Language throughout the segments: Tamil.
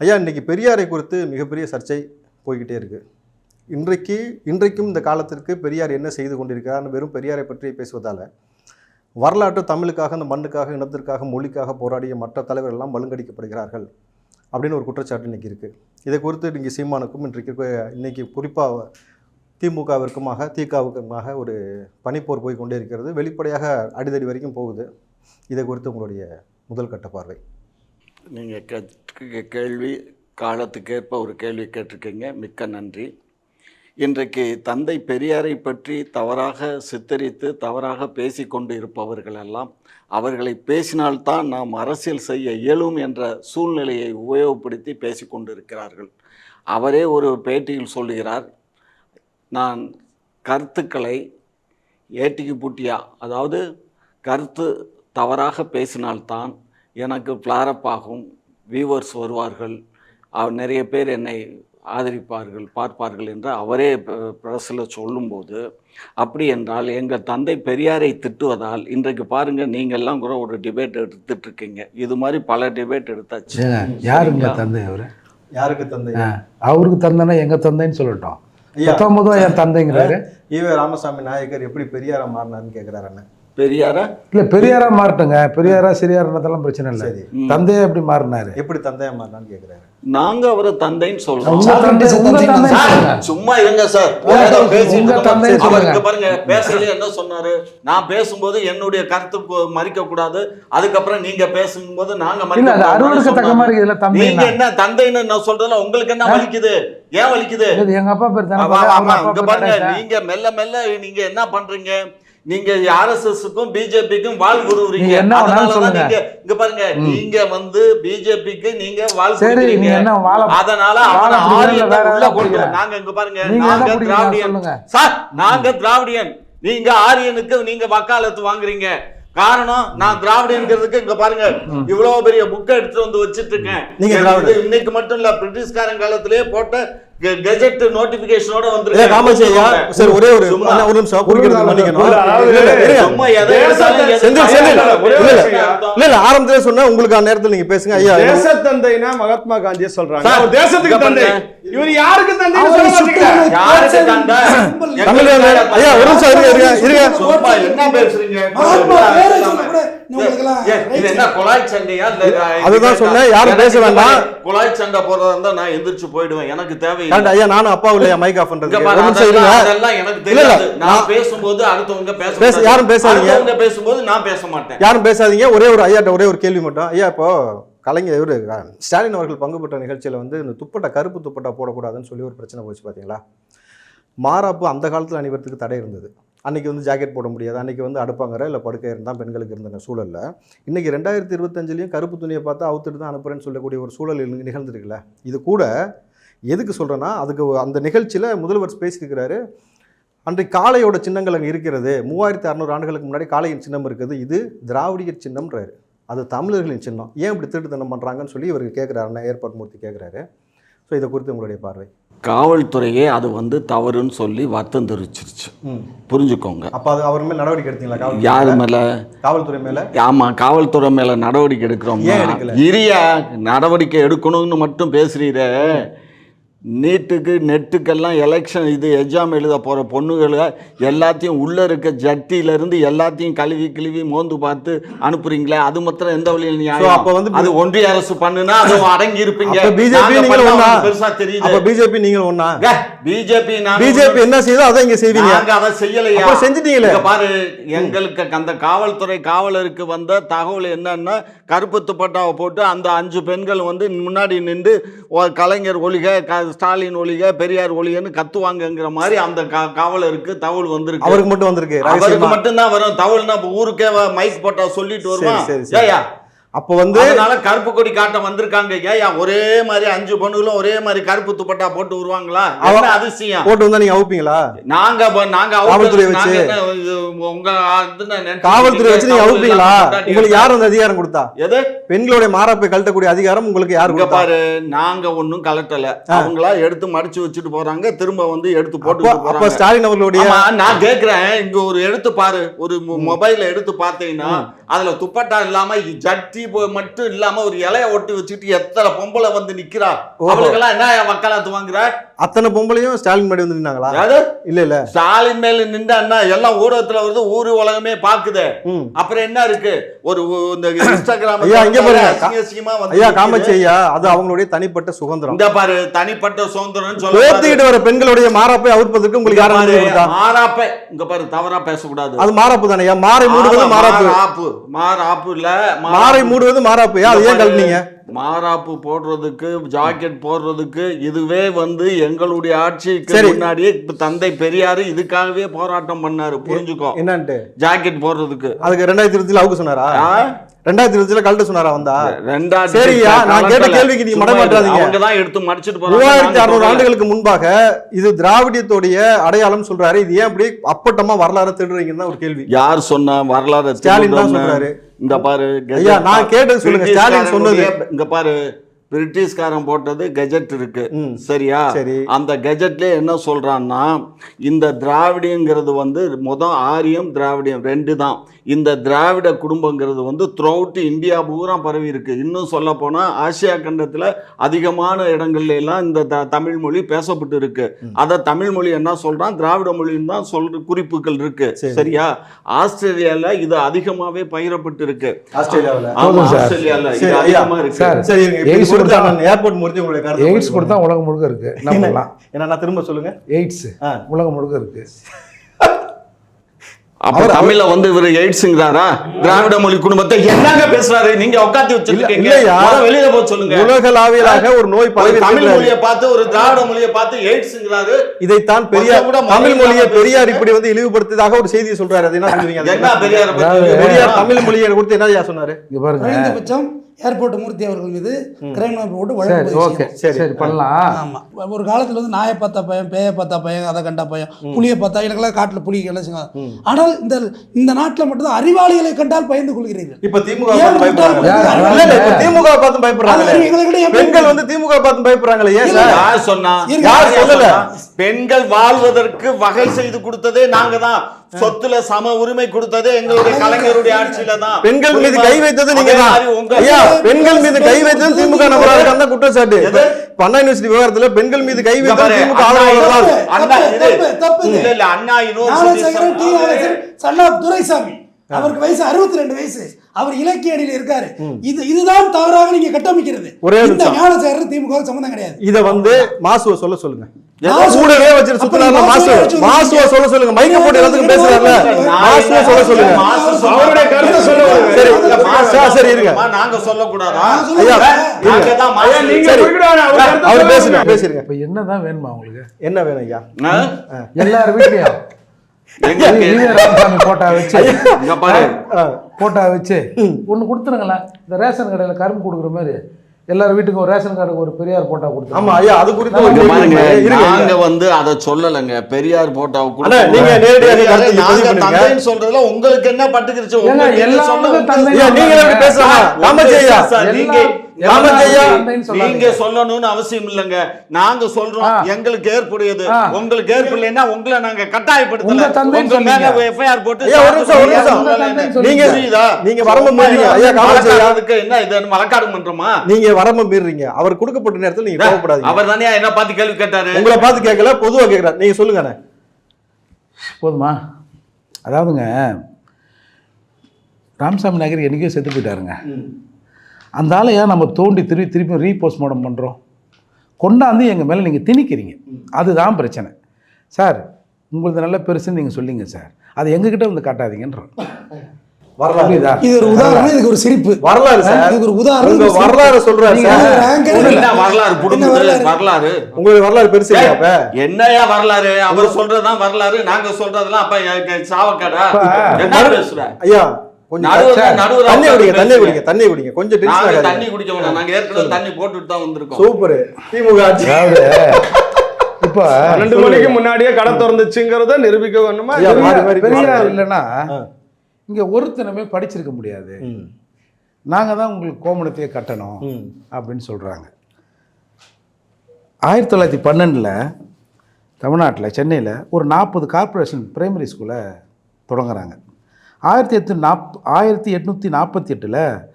ஐயா இன்னைக்கு பெரியாரை குறித்து மிகப்பெரிய சர்ச்சை போய்கிட்டே இருக்குது இன்றைக்கு இன்றைக்கும் இந்த காலத்திற்கு பெரியார் என்ன செய்து கொண்டிருக்கிறார்னு வெறும் பெரியாரை பற்றி பேசுவதால் வரலாற்று தமிழுக்காக இந்த மண்ணுக்காக இனத்திற்காக மொழிக்காக போராடிய மற்ற தலைவர்கள்லாம் மழுங்கடிக்கப்படுகிறார்கள் அப்படின்னு ஒரு குற்றச்சாட்டு இன்றைக்கி இருக்குது இதை குறித்து இன்றைக்கி சீமானுக்கும் இன்றைக்கு இன்றைக்கி குறிப்பாக திமுகவிற்குமாக திகாவுக்குமாக ஒரு பனிப்போர் போய் கொண்டே இருக்கிறது. வெளிப்படையாக அடிதடி வரைக்கும் போகுது. இதை குறித்து உங்களுடைய முதல் கட்ட பார்வை. நீங்கள் கேட்க கேள்வி காலத்துக்கேற்ப ஒரு கேள்வி கேட்டிருக்கீங்க. மிக்க நன்றி. இன்றைக்கு தந்தை பெரியாரை பற்றி தவறாக சித்தரித்து தவறாக பேசிக்கொண்டு இருப்பவர்கள் எல்லாம் அவர்களை பேசினால்தான் நாம் அரசியல் செய்ய இயலும் என்ற சூழ்நிலையை உபயோகப்படுத்தி பேசிக்கொண்டு இருக்கிறார்கள் அவரே ஒரு பேட்டியில் சொல்லுகிறார் நான் கருத்துக்களை ஏட்டிக்கு பூட்டியா? அதாவது கருத்து தவறாக பேசினால்தான் எனக்கு ஃப்ளாரப் ஆகும். வியூவர்ஸ் வருவார்கள். நிறைய பேர் என்னை ஆதரிப்பார்கள் பார்ப்பார்கள் என்று அவரே ப்ரெஸ்ஸில் சொல்லும்போது அப்படி என்றால் எங்கள் தந்தை பெரியாரை திட்டுவதால் இன்றைக்கு பாருங்கள் நீங்கள்லாம் கூட ஒரு டிபேட் எடுத்துட்டு இருக்கீங்க இது மாதிரி பல டிபேட் எடுத்தாச்சு. யாருங்க தந்தை அவரு? யாருக்கு தந்தை? அவருக்கு தந்தைன்னா எங்க தந்தைன்னு சொல்லட்டும். பத்தொன்பதும் என் தந்தைங்கிறாரு. ஈவே ராமசாமி நாயக்கர் எப்படி பெரியாரா மாறினாருன்னு கேட்குறாரு அண்ணன். பெரியாரா? இல்ல பெரியாரா மாறட்டுங்க. பெரியாரா சிறியாருன்றதெல்லாம் பிரச்சனை இல்லை. தந்தையே எப்படி மாறினாரு? எப்படி தந்தையா மாறினான்னு கேட்குறாரு நாங்க அவரை தந்தைன்னு சொல்றோம். சும்மா இருங்க சார். பாருங்க பேசல என்ன சொன்னாரு? நான் பேசும்போது என்னுடைய கருத்து மறிக்க கூடாது அதுக்கப்புறம் நீங்க பேசும்போது நாங்க நீங்க என்ன? தந்தைன்னு நான் சொல்றதுல உங்களுக்கு என்ன வலிக்குது? ஏன் வலிக்குது? எங்க அப்பா பேர் பாருங்க? நீங்க மெல்ல மெல்ல நீங்க என்ன பண்றீங்க? நீங்க ஆர்எஸ்எஸ்க்கும் பிஜேபிக்கும் வாழ் குருவுறீங்க என்ன. நீங்க இங்க பாருங்க நீங்க வந்து பிஜேபிக்கு நீங்க என்ன வாழ அதனால அவனை ஆரியத்தை உள்ள கொண்டு. நாங்க இங்க பாருங்க நீங்க திராவிடியன் சார் நாங்க திராவிடியன். நீங்க ஆரியனுக்கு நீங்க வக்காலத்து வாங்குறீங்க. காரணம் நான் திராவிடங்கிறதுக்கு இங்க பாருங்க இவ்வளவு பெரிய புக்கை எடுத்து வந்து வச்சிட்டு இருக்கேன். இன்னைக்கு மட்டும் இல்ல பிரிட்டிஷ்காரன் காலத்திலேயே போட்ட கெஜெட் நோட்டிபிகேஷனோட இல்ல வந்து சரி ஒரே ஒரு ஒரு நிமிஷம் குறுக்கிடுறது மன்னிக்கணும். இல்ல, ஆரம்பத்திலே சொன்னா உங்களுக்கு நேரத்தில் நீங்க பேசுங்க. ஐயா தேசத்தந்தைனா மகாத்மா காந்தியே சொல்றாங்க. தேசத்துக்கு தந்தை. இவர் யாருக்கு தந்தை? சொல்ல. ஐயா, ஒரு நிமிஷம் இருங்க, இருங்க, இருங்க. சும்மா என்ன பேசுறீங்க? இது என்ன குழாய் சண்டையா இல்ல அதுதான் சொன்னேன், யாரும் பேச வேண்டாம். குழாய் சண்டை போடுறதா இருந்தா நான் எந்திரிச்சு போயிடுவேன். எனக்கு தேவையில்லை. ஐயா நானும் அப்பா இல்லையா? மைக் ஆஃப் பண்றது அதெல்லாம் எனக்கு தெரியாது. நான் பேசும்போது அடுத்தவங்க பேச. யாரும் பேசாதீங்க. அடுத்தவங்க பேசும்போது நான் பேச மாட்டேன். யாரும் பேசாதீங்க. ஒரே ஒரு ஐயாட்ட ஒரே ஒரு கேள்வி மட்டும். ஐயா இப்போ கலைஞர் இவரு ஸ்டாலின் அவர்கள் பங்கு பெற்ற நிகழ்ச்சியில் வந்து இந்த துப்பட்டா கருப்பு துப்பட்டா போடக்கூடாதுன்னு சொல்லி ஒரு பிரச்சனை போச்சு பார்த்தீங்களா மாறாப்பு அந்த காலத்தில் அணிவதற்கு தடை இருந்தது. அன்றைக்கி வந்து ஜாக்கெட் போட முடியாது. அன்னைக்கு வந்து அடுப்பாங்கிற இல்லை படுக்கை இருந்தால் பெண்களுக்கு இருந்த சூழலில். இன்றைக்கி ரெண்டாயிரத்தி இருபத்தஞ்சிலையும் கருப்பு துணியை பார்த்து அவுத்துட்டு தான் அனுப்புகிறேன்னு சொல்லக்கூடிய ஒரு சூழல் நிகழ்ந்துருக்குல்ல. இது கூட எதுக்கு சொல்கிறேன்னா அதுக்கு அந்த நிகழ்ச்சியில் முதல்வர் பேசியிருக்கிறாரு அன்றைக்கு காளையோட சின்னங்கள் அங்கே இருக்கிறது. மூவாயிரத்தி அறநூறு ஆண்டுகளுக்கு முன்னாடி காளையின் சின்னம் இருக்குது. இது திராவிடியர் சின்னம்ன்றாரு. அது தமிழர்களின் சின்னம். ஏன் இப்படி திருட்டுத்தனம் பண்ணுறாங்கன்னு சொல்லி இவர் கேட்குறாருன்னா ஏற்பாடு மூர்த்தி கேட்குறாரு ஸோ இதை குறித்து உங்களுடைய பார்வை. காவல்துறையே அது வந்து தவறுன்னு சொல்லி வருத்தம் தெரிவிச்சிருச்சு. புரிஞ்சுக்கோங்க. அப்போ அது அவர் மேல் நடவடிக்கை எடுத்தீங்களா? யாரு மேல? காவல்துறை மேலே? ஆமா காவல்துறை மேல நடவடிக்கை எடுக்கிறோம்? இரியா நடவடிக்கை எடுக்கணும்னு மட்டும் பேசுறீரே. நீட்டுக்கு நெட்டுக்கெல்லாம் எலெக்ஷன் இது எக்ஸாம் எழுத போகிற பொண்ணுகளை எல்லாத்தையும் உள்ளே இருக்க ஜட்டியிலேருந்து எல்லாத்தையும் கழுவி கிழுவி மோந்து பார்த்து அனுப்புறீங்களே? அது மாத்திரம் எந்த வழியில் So, நியாயம் அப்ப வந்து அது ஒன்றிய அரசு பண்ணுனா அது அடங்கி இருப்பீங்க பிஜேபி நீங்கள் பெருசா தெரியுது. அப்போ பிஜேபி நீங்கள் ஒன்றா பிஜேபி பிஜேபி என்ன செய்யுதோ அதை இங்கே செய்வீங்க. நாங்க அதை செய்யலையா? செஞ்சிட்டீங்களே? பாரு எங்களுக்கு அந்த காவல்துறை காவலருக்கு வந்த தகவல் என்னன்னா கருப்பு துப்பட்டாவை போட்டு அந்த அஞ்சு பெண்கள் வந்து முன்னாடி நின்று கலைஞர் ஒழிக ஸ்டாலின் ஒழிக பெரியார் ஒழிகன்னு கத்துவாங்கங்கிற மாதிரி அந்த காவலருக்கு தகவல் வந்திருக்கு. அவருக்கு மட்டும் வந்திருக்கு அவருக்கு. மட்டும்தான் வரும். இப்ப ஊருக்கே மைக் போட்டா சொல்லிட்டு வருவான். அப்போ வந்து அதனால கருப்பு கொடி காட்ட வந்திருக்காங்க ஏயா ஒரே மாதிரி அஞ்சு பொண்ணுகளும் ஒரே மாதிரி கருப்பு துப்பட்டா போட்டு வருவாங்களா அவ- என்ன அதிசயம்? போட்டு வந்தா நீங்க அவுப்பீங்களா? நாங்க நாங்க காவல்துறை வச்சு. உங்க காவல்துறை வச்சு நீங்க? அவுப்பீங்களா? உங்களுக்கு யார் அந்த அதிகாரம் கொடுத்தா? எது? பெண்களுடைய மாறாப்பை கழட்டக்கூடிய அதிகாரம் உங்களுக்கு யார் பாரு நாங்க ஒண்ணும் கலட்டல அவங்களா எடுத்து மடிச்சு வச்சுட்டு போறாங்க திரும்ப வந்து எடுத்து போட்டு அப்ப ஸ்டாலின் அவர்களுடைய நான் கேக்குறேன் இங்க ஒரு எடுத்து பாரு ஒரு மொபைல எடுத்து பார்த்தீங்கன்னா அதுல துப்பட்டா இல்லாம ஜட்டி மட்டும் இல்லாம ஒரு இலைய ஒட்டி வச்சுட்டு எத்தனை பொம்பளை வந்து நிக்கிறா. அவளுக்கெல்லாம் என்ன வக்காலத்து வாங்குற அத்தனை பொம்பளையும் ஸ்டாலின் முன்னாடி வந்து நின்னாங்களா? இல்ல இல்ல. ஸ்டாலின் மேல நின்றா என்ன எல்லாம் ஊடகத்துல வருது ஊரு உலகமே பாக்குது அப்புறம் என்ன இருக்கு? ஒரு இந்த இன்ஸ்டாகிராம் ஐயா, இங்க பாருங்க. ஐயா. காமாட்சி ஐயா அது அவங்களுடைய தனிப்பட்ட சுதந்திரம். இந்த பாரு தனிப்பட்ட சுதந்திரம் சொல்ல போர்த்திக்கிட்டு வர பெண்களுடைய மாறாப்பை அவுற்பதற்கு உங்களுக்கு யாரும் மாறாப்ப. இங்க பாரு தவறா பேசக்கூடாது. அது மாறாப்பு தானே மாறை மூடுவது மாறாப்பு. மாறாப்பு. இல்ல மாறை மூடுவது மாறாப்பு. ஏன் அது ஏன் கழட்டினீங்க மாறாப்பு போடுறதுக்கு ஜாக்கெட் போடுறதுக்கு இதுவே வந்து எங்களுடைய ஆட்சிக்கு சரி. முன்னாடி இப்ப தந்தை பெரியாரு இதுக்காகவே போராட்டம் பண்ணாரு. புரிஞ்சுக்கோ. என்னன்ட்டு? ஜாக்கெட் போடுறதுக்கு. அதுக்கு ரெண்டாயிரத்தி இருபதுல அவுக்க சொன்னாரா? ரெண்டாயிரத்தி இருபதுல கழட்ட சொன்னாரா வந்தா ரெண்டாயிரத்தி சரியா, நான் கேட்ட. கேள்விக்கு நீங்க மடமாட்டாதீங்க. அவங்க தான் எடுத்து மடிச்சிட்டு போறாங்க மூவாயிரத்தி அறுநூறு. ஆண்டுகளுக்கு முன்பாக இது திராவிடியத்துடைய அடையாளம் சொல்றாரு இது ஏன் அப்படி அப்பட்டமா வரலாறு திருடுறீங்கன்னு தான் ஒரு கேள்வி யார் சொன்னா வரலாறு ஸ்டாலின் தான்? சொல்றாரு. இந்த பாரு ஐயா, நான் கேட்டது சொல்லுங்க. ஸ்டாலின் சொன்னது. இங்க பாரு பிரிட்டிஷ்காரன் போட்டது கெஜெட் இருக்கு. சரியா? சரி. அந்த கெஜெட்ல என்ன சொல்றான்னா இந்த திராவிடியங்கிறது வந்து மொதல் ஆரியம் திராவிடியம் ரெண்டு தான். இந்த திராவிட குடும்பங்கிறது வந்து த்ரூஅவுட் இந்தியா பூரா பரவி இருக்கு. இன்னும் சொல்ல போனா ஆசியா கண்டத்துல அதிகமான இடங்கள்ல எல்லாம் இந்த த- தமிழ் மொழி பேசப்பட்டு இருக்கு. அத தமிழ் மொழி என்ன சொல்றான்? திராவிட மொழின்னு தான் சொல்ற குறிப்புகள் இருக்கு. சரி. சரியா? ஆஸ்திரேலியால இது அதிகமாவே பயிரப்பட்டு இருக்கு. ஆஸ்திரேலியாவில். ஆமா போதும் சார். ஆஸ்திரேலியால இது சரி, ஐயா. அதிகமா இருக்கு. கொடுத்தா ஏர்போர்ட் எய்ட்ஸ் கொடுத்தா உலகம் முழுக்க இருக்கு. நான் திரும்ப சொல்லுங்க. எய்ட்ஸ். உலகம் முழுக்க இருக்கு. அப்ப தமிழ்ல வந்து இவர் எய்ட்ஸ்ங்கிறாரா? திராவிட மொழி குடும்பத்தை என்னங்க பேசுறாரு? நீங்க உட்காந்து வச்சிருக்கீங்க. வெளியில போக சொல்லுங்க. உலகளாவியலாக ஒரு நோய் பரவி தமிழ். மொழியை பார்த்து ஒரு திராவிட மொழியை பார்த்து எய்ட்ஸ்ங்கிறாரு. இதைத்தான் பெரியார் கூட தமிழ் மொழியை பெரியார். இப்படி வந்து இழிவுபடுத்ததாக ஒரு செய்தியை சொல்றாரு. அது என்ன சொல்லுவீங்க பெரியார தமிழ் மொழியை கொடுத்து என்ன ஐயா சொன்னாரு? இங்க பாருங்க. ஏர்போர்ட் மூர்த்தி அவர்கள் மீது கிரைம் போட்டு சரி வழக்கு ஓகே. சரி. பண்ணலாம். ஆமா. ஒரு காலத்துல வந்து நாயை பார்த்தா பையன் பேயை பார்த்தா பையன் அதை கண்டா பையன் புளியை பார்த்தா எனக்கெல்லாம் காட்டுல புலி எல்லாம் செய்வாங்க? ஆனால் இந்த இந்த நாட்டுல மட்டும்தான் அறிவாளிகளை கண்டால் பயந்து கொள்கிறீர்கள். இப்ப திமுக திமுக பார்த்து பயப்படுறாங்க? பெண்கள் வந்து திமுக பார்த்து பயப்படுறாங்களே ஏன் யார் சொன்னா. யார் சொல்லல? பெண்கள் வாழ்வதற்கு வகை செய்து கொடுத்ததே நாங்க தான் சொத்துல சம உரிமை கொடுத்ததே எங்களுடைய கலைஞருடைய ஆட்சியில தான் பெண்கள் மீது கை வைத்தது நீங்க ஐயா பெண்கள் மீது கை வைத்தது திமுக நபரா இருக்காங்க குற்றச்சாட்டு. அண்ணா யூனிவர்சிட்டி விவகாரத்துல பெண்கள் மீது கை வைத்தது திமுக அண்ணா ஆதரவாளர்கள் அண்ணா. இல்ல, இல்ல, அண்ணா யூனிவர்சிட்டி சன்னா துரைசாமி. அவருக்கு வயசு 62 ரெண்டு வயசு. அவர் இலக்கிய அணியில இருக்காரு. இது இதுதான் தவறாக நீங்க கட்டமைக்கிறது. ஒரே இந்த நிமிஷம். ஞானசேகரன் திமுக சம்பந்தம் கிடையாது. இத வந்து மாசுவ சொல்ல சொல்லுங்க. கூடவே வச்சிட்டு அப்ப மாசு மாசுவ சொல்ல சொல்லுங்க. மைக்க போட்டு எல்லாத்துக்கும் மாசுவ சொல்ல சொல்லுங்க. மாசு சொல்ல- அவருடைய கருத்தை சொல்லுவாங்க. சரி மாசு சார், இருங்க. நாங்க சொல்லுங்க. ஐயா நாங்க. அவர் சொல்லுங்க. பேசுங்க. பேசிருங்க. இப்ப என்னதான் வேணுமா உங்களுக்கு? என்ன வேணும் ஐயா? ஆ? எல்லார் வீட்லயும். போட்டா வச்சு. போட்டா வச்சு. ஒண்ணு கொடுத்துருங்களேன் இந்த ரேஷன் கடையில கரும்பு கொடுக்குற மாதிரி. எல்லார் வீட்டுக்கும் ஒரு ரேஷன் கார்டுக்கு ஒரு பெரியார் போட்டா கொடுத்துருங்க. ஆமா ஐயா அது குறித்து பாருங்க. நாங்க. வந்து அத சொல்லலங்க. பெரியார் போட்டாவை அண்ணா, நீங்க நேரடியாக நாங்க. தந்தைன்னு சொல்றதுல உங்களுக்கு என்ன பட்டுக்கிருச்சு? உங்களுக்கு ஐயா நீங்க எப்படி பேசலாம்? சார், நீங்க நீங்க சொல்லணும்னு அவசியம் இல்லைங்க. நாங்க சொல்றோம். எங்களுக்கு ஏற்புடையது. உங்களுக்கு ஏற்படலைன்னா உங்களை நாங்க கட்டாயப்படுத்தல. உங்க மேல. எஃப்ஐஆர் போட்டு ஒரு நிமிஷம், ஒரு நிமிஷம். நீங்க? நீங்க வரம்பு மீறீங்க ஐயா மலக்காடுறதுக்கு என்ன இது? மலக்காடு பண்றோமா? நீங்க வரம்பு மீறீங்க அவர் கொடுக்கப்பட்ட நேரத்துல நீங்க கோவப்படாதீங்க. அவர் தானே என்ன பார்த்து கேள்வி கேட்டாரு? உங்களை பார்த்து கேட்கல பொதுவா கேட்கிறார். நீங்க சொல்லுங்க. போதுமா? அதாவதுங்க ராமசாமி நகர் என்னைக்கோ செத்து போயிட்டாருங்க. அந்த ஆளை ஏன் நம்ம தோண்டி திருப்பி திருப்பி ரீபோஸ்ட்மார்ட்டம் பண்ணுறோம் கொண்டாந்து எங்கள் மேலே நீங்கள் திணிக்கிறீங்க. அதுதான் பிரச்சனை. சார் உங்களது நல்ல பெருசுன்னு நீங்கள் சொல்லிங்க சார். அதை எங்ககிட்ட வந்து காட்டாதீங்கன்றோம் வரலாறு. இது ஒரு உதாரணம் இதுக்கு ஒரு சிரிப்பு. வரலாறு சார். இதுக்கு ஒரு உதாரணம். வரலாறு சொல்றாரு வரலாறு வரலாறு? உங்களுக்கு வரலாறு பெருசு இல்லையா அப்ப? என்னையா வரலாறு? அவர் சொல்றதுதான் வரலாறு. நாங்க சொல்றதெல்லாம் அப்ப எனக்கு சாவக்கடா? அப்ப என்ன பேசுற? ஐயா கொஞ்சம் நடுவுல சார், நடுவுல தண்ணி குடிங்க தண்ணி. குடிங்க தண்ணி குடிங்க. கொஞ்சம் டென்ஷன் நாங்க தண்ணி குடிக்க நாங்க ஏற்கனவே தண்ணி போட்டுட்டு தான் வந்திருக்கோம். சூப்பர். திமுக ஆட்சி. இப்போ பன்னெண்டு மணிக்கு முன்னாடியே கடை திறந்துச்சுங்கிறத நிரூபிக்க வேணுமா. இல்லைன்னா. இங்கே ஒருத்தனமே படிச்சிருக்க முடியாது. ம், நாங்கள் தான் உங்களுக்கு கோமணத்தையே கட்டணும் ம். அப்படின்னு சொல்கிறாங்க ஆயிரத்தி தொள்ளாயிரத்தி பன்னெண்டில் தமிழ்நாட்டில் சென்னையில் ஒரு நாற்பது கார்ப்பரேஷன் பிரைமரி ஸ்கூலை தொடங்குறாங்க. ஆயிரத்தி எட்டு நாப் ஆயிரத்தி எட்நூற்றி நாற்பத்தி எட்டில்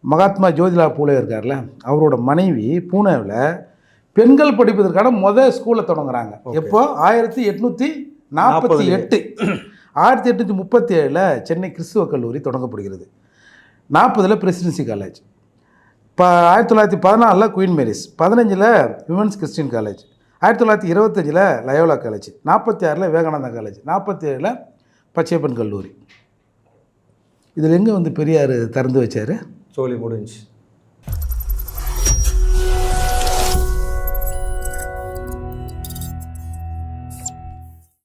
மகாத்மா ஜோதிலா பூலே இருக்கார்ல அவரோட மனைவி பூனேவில் பெண்கள் படிப்பதற்கான முதல் ஸ்கூலை தொடங்குறாங்க. எப்போ? ஆயிரத்தி எட்நூற்றி நாற்பத்தி எட்டு. ஆயிரத்தி எட்நூற்றி முப்பத்தி ஏழில் சென்னை கிறிஸ்துவ கல்லூரி தொடங்கப்படுகிறது. நாற்பதில் பிரசிடென்சி காலேஜ். இப்போ ஆயிரத்தி தொள்ளாயிரத்தி பதினாலில் குயின் மேரிஸ். பதினஞ்சில் விமன்ஸ் கிறிஸ்டின் காலேஜ். ஆயிரத்தி தொள்ளாயிரத்தி இருபத்தஞ்சில் லயோலா காலேஜ். நாற்பத்தி ஆறில் விவேகானந்தா காலேஜ். நாற்பத்தி ஏழில் பச்சையப்பன் கல்லூரி. இதில் எங்கே வந்து பெரியார் திறந்து வச்சார்? சோழி முடிஞ்சு